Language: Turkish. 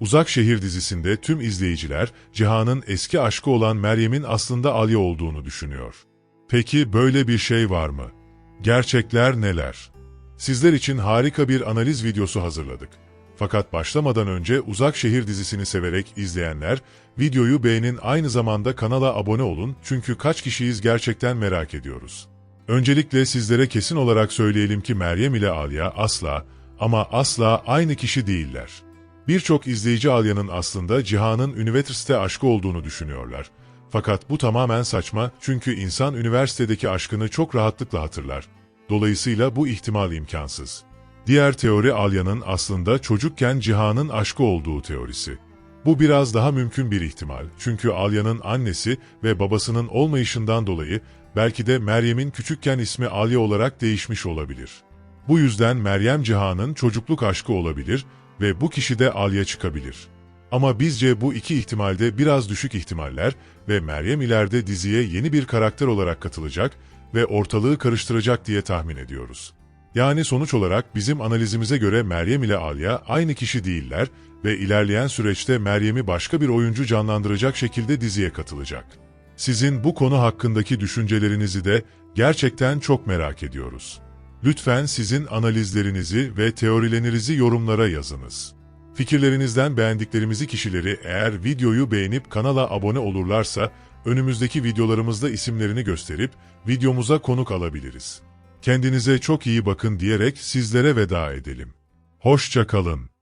Uzak Şehir dizisinde tüm izleyiciler Cihan'ın eski aşkı olan Meryem'in aslında Alya olduğunu düşünüyor. Peki böyle bir şey var mı? Gerçekler neler? Sizler için harika bir analiz videosu hazırladık. Fakat başlamadan önce Uzak Şehir dizisini severek izleyenler, videoyu beğenin aynı zamanda kanala abone olun çünkü kaç kişiyiz gerçekten merak ediyoruz. Öncelikle sizlere kesin olarak söyleyelim ki Meryem ile Alya asla ama asla aynı kişi değiller. Birçok izleyici Alya'nın aslında Cihan'ın üniversite aşkı olduğunu düşünüyorlar. Fakat bu tamamen saçma çünkü insan üniversitedeki aşkını çok rahatlıkla hatırlar. Dolayısıyla bu ihtimal imkansız. Diğer teori Alya'nın aslında çocukken Cihan'ın aşkı olduğu teorisi. Bu biraz daha mümkün bir ihtimal çünkü Alya'nın annesi ve babasının olmayışından dolayı belki de Meryem'in küçükken ismi Alya olarak değişmiş olabilir. Bu yüzden Meryem Cihan'ın çocukluk aşkı olabilir ve bu kişi de Alya çıkabilir. Ama bizce bu iki ihtimalde biraz düşük ihtimaller ve Meryem ileride diziye yeni bir karakter olarak katılacak ve ortalığı karıştıracak diye tahmin ediyoruz. Yani sonuç olarak bizim analizimize göre Meryem ile Alya aynı kişi değiller ve ilerleyen süreçte Meryem'i başka bir oyuncu canlandıracak şekilde diziye katılacak. Sizin bu konu hakkındaki düşüncelerinizi de gerçekten çok merak ediyoruz. Lütfen sizin analizlerinizi ve teorilerinizi yorumlara yazınız. Fikirlerinizden beğendiklerimizi kişileri eğer videoyu beğenip kanala abone olurlarsa önümüzdeki videolarımızda isimlerini gösterip videomuza konuk alabiliriz. Kendinize çok iyi bakın diyerek sizlere veda edelim. Hoşça kalın.